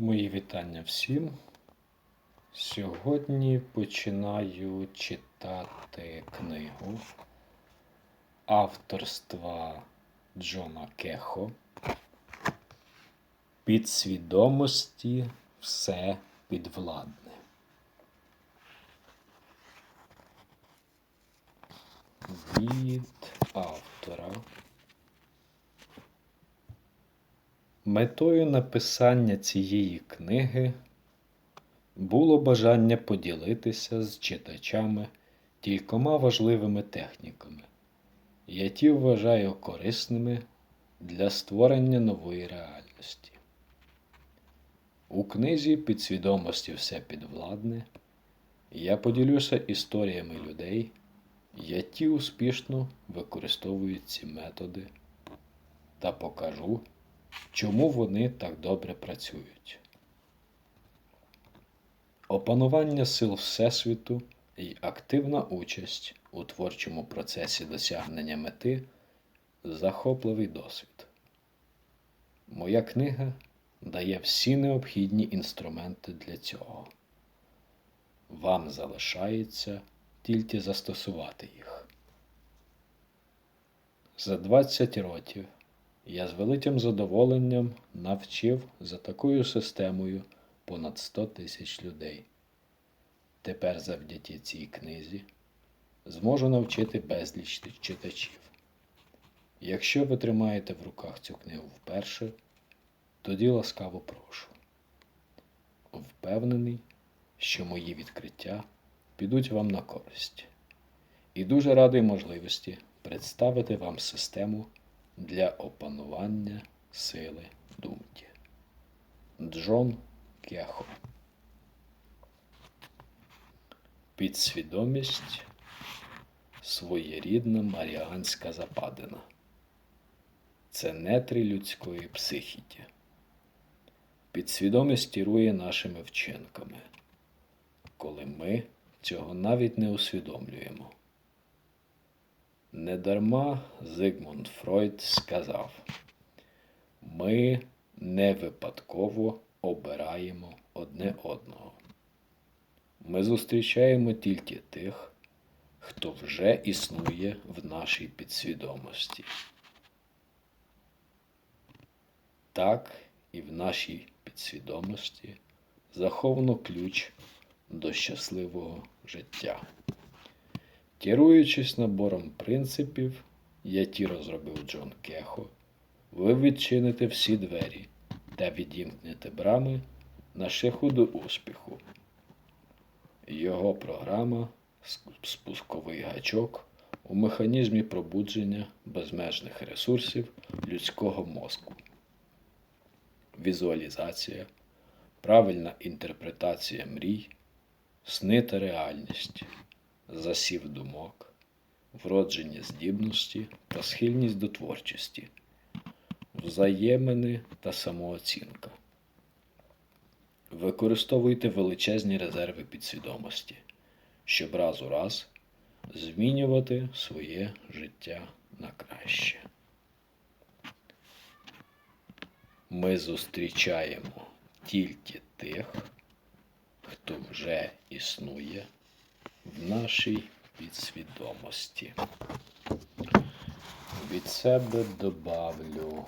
Мої вітання всім. Сьогодні починаю читати книгу авторства Джона Кехо. Підсвідомості все підвладне. Від автора. Метою написання цієї книги було бажання поділитися з читачами кількома важливими техніками, які вважаю корисними для створення нової реальності. У книзі Підсвідомості все підвладне я поділюся історіями людей, які успішно використовують ці методи, та покажу, чому вони так добре працюють. Опанування сил Всесвіту і активна участь у творчому процесі досягнення мети захопливий досвід. Моя книга дає всі необхідні інструменти для цього. Вам залишається тільки застосувати їх. За 20 років я з великим задоволенням навчив за такою системою понад 100 тисяч людей. Тепер завдяки цій книзі зможу навчити безліч читачів. Якщо ви тримаєте в руках цю книгу вперше, тоді ласкаво прошу. Впевнений, що мої відкриття підуть вам на користь. І дуже радий можливості представити вам систему для опанування сили думки. Джон Кехо. Підсвідомість своєрідна маріанська западина. Це нетрі людської психіки. Підсвідомість керує нашими вчинками, коли ми цього навіть не усвідомлюємо. Недарма Зигмунд Фройд сказав: ми не випадково обираємо одне одного. Ми зустрічаємо тільки тих, хто вже існує в нашій підсвідомості. Так і в нашій підсвідомості заховано ключ до щасливого життя. Керуючись набором принципів, які розробив Джон Кехо, ви відчините всі двері та відімкнете брами на шляху до успіху. Його програма спусковий гачок у механізмі пробудження безмежних ресурсів людського мозку. Візуалізація, правильна інтерпретація мрій, сни та реальність засів думок, вродження здібності та схильність до творчості, взаємини та самооцінка. Використовуйте величезні резерви підсвідомості, щоб раз у раз змінювати своє життя на краще. Ми зустрічаємо тільки тих, хто вже існує в нашій підсвідомості. Від себе добавлю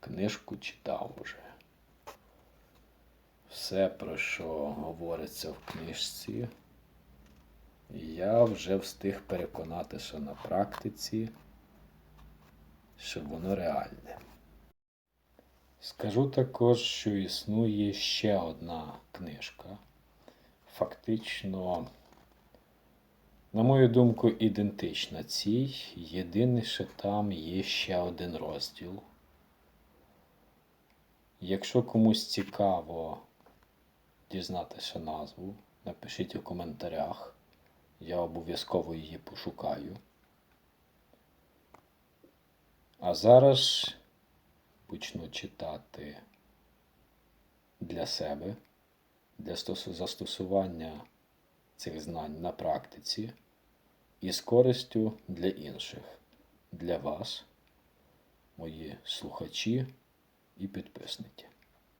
книжку читав уже. Все, про що говориться в книжці, я вже встиг переконатися на практиці, що воно реальне. Скажу також, що існує ще одна книжка фактично, на мою думку, ідентична цій. Єдине, що там є ще один розділ. Якщо комусь цікаво дізнатися назву, напишіть у коментарях. Я обов'язково її пошукаю. А зараз почну читати для себе для застосування цих знань на практиці і з користю для інших, для вас, мої слухачі і підписники.